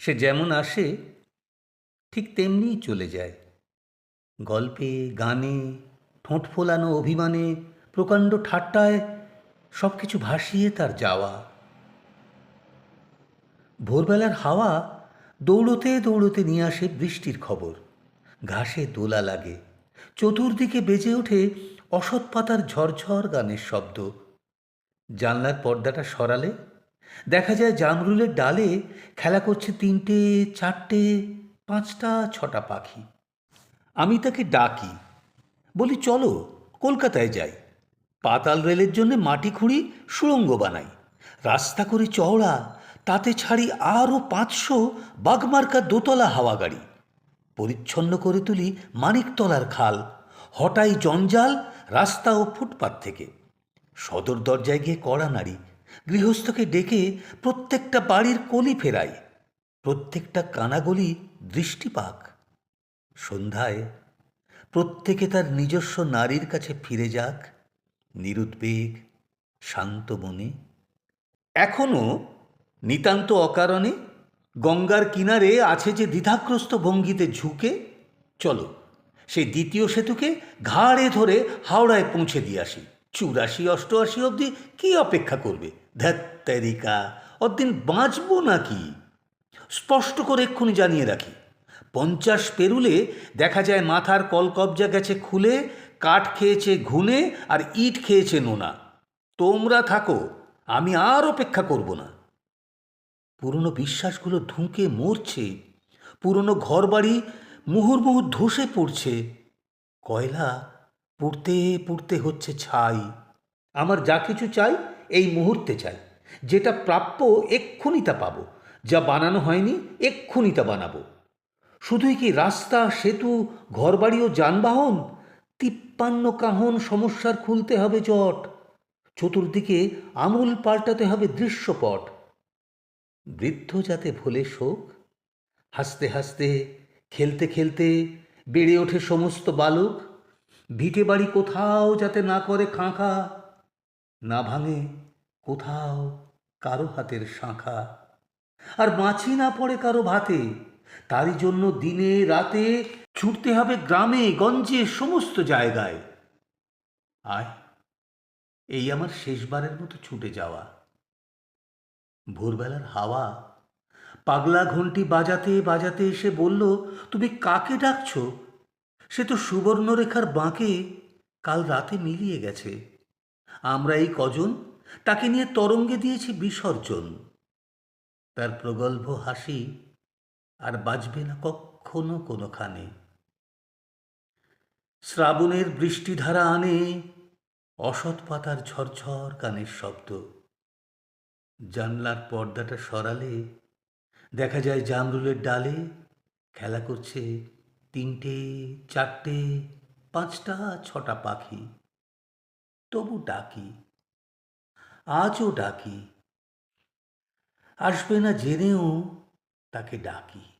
সে যেমন আসে, ঠিক তেমনিই চলে যায়। গল্পে, গানে, ঠোঁট ফোলানো অভিমানে, প্রকাণ্ড ঠাট্টায় সব কিছু ভাসিয়ে তার যাওয়া। ভোরবেলার হাওয়া দৌড়তে দৌড়তে নিয়ে আসে বৃষ্টির খবর। ঘাসে দোলা লাগে। চতুর্দিকে বেজে ওঠে অসৎ পাতার ঝরঝর গানের শব্দ। জানলার পর্দাটা সরালে দেখা যায় জামরুলের ডালে খেলা করছে তিনটে, চারটে, পাঁচটা, ছটা পাখি। আমি তাকে ডাকি, বলি, চলো, কলকাতায় যাই। পাতাল রেলের জন্য মাটি খুঁড়ি সুড়ঙ্গ বানাই। রাস্তা করে চওড়া, তাতে ছাড়ি আরও পাঁচশো বাগমার্কা দোতলা হাওয়া গাড়ি। পরিচ্ছন্ন করে তুলি মানিকতলার খাল, হটাই জঞ্জাল রাস্তা ও ফুটপাত থেকে। সদর দরজায় গিয়ে কড়া নাড়ি গৃহস্থকে ডেকে প্রত্যেকটা বাড়ির কলি ফেরাই প্রত্যেকটা কানাগলি দৃষ্টিপাক। সন্ধ্যায় প্রত্যেকে তার নিজস্ব নারীর কাছে ফিরে যাক, নিরুদ্বেগ, শান্ত মনে। এখনও নিতান্ত অকারণে গঙ্গার কিনারে আছে যে দ্বিধাগ্রস্ত ভঙ্গিতে ঝুঁকে, চলো সেই দ্বিতীয় সেতুকে ঘাড়ে ধরে হাওড়ায় পৌঁছে দিয়ে আসি। চুরাশি অষ্টআশি অবধি কি অপেক্ষা করবে? ধ্যাত্তারিকা অদিন বাঁচবো নাকি? স্পষ্ট করে এক্ষুনি জানিয়ে রাখি, পঞ্চাশ পেরুলে দেখা যায় মাথার কলকবজা গেছে খুলে, কাঠ খেয়েছে ঘুনে আর ইট খেয়েছে নোনা। তোমরা থাকো, আমি আর অপেক্ষা করব না। পুরনো বিশ্বাসগুলো ধুঁকে মরছে, পুরনো ঘরবাড়ি মুহুর্মুহুর ধসে পড়ছে। কয়লা পুড়তে পুড়তে হচ্ছে ছাই। আমার যা কিছু চাই, এই মুহূর্তে চাই। যেটা প্রাপ্য, এক্ষুনি তা পাবো। যা বানানো হয়নি, এক্ষুনি তা বানাবো। শুধুই কি রাস্তা, সেতু, ঘরবাড়ি ও যানবাহন? তিপ্পান্ন কাহন সমস্যার খুলতে হবে জট চতুর্দিকে আমূল পাল্টাতে হবে দৃশ্যপট। বৃদ্ধ যাতে ভোলে শোক, হাসতে হাসতে, খেলতে খেলতে বেড়ে ওঠে সমস্ত বালক। ভিটে বাড়ি কোথাও যাতে না করে খাঁখা, না ভাঙে কোথাও কারও হাতের শাঁখা। আর মাছি না পড়ে কারও ভাতে, তারই জন্য দিনে রাতে ছুটতে হবে গ্রামে, গঞ্জে, সমস্ত জায়গায়। আয়, এই আমার শেষবারের মতো ছুটে যাওয়া। ভোরবেলার হাওয়া, পাগলা ঘন্টি বাজাতে বাজাতে এসে বলল, তুমি কাকে ডাকছো? সে তো সুবর্ণরেখার বাঁকে কাল রাতে মিলিয়ে গেছে। আমরা এই কজন? তাকে নিয়ে তরঙ্গে দিয়েছি বিসর্জন। তার প্রগল্ভ হাসি আর বাজবে না কখনো কোনোখানে। শ্রাবণের বৃষ্টিধারা আনে অসৎ পাতার ঝরঝর কানের শব্দ। জানলার পর্দাটা সরালে দেখা যায় জামরুলের ডালে খেলা করছে তিনটে চারটে পাঁচটা ছটা পাখি। তবু ডাকি। আজও ডাকি। আসবে না জেনেও তাকে ডাকি।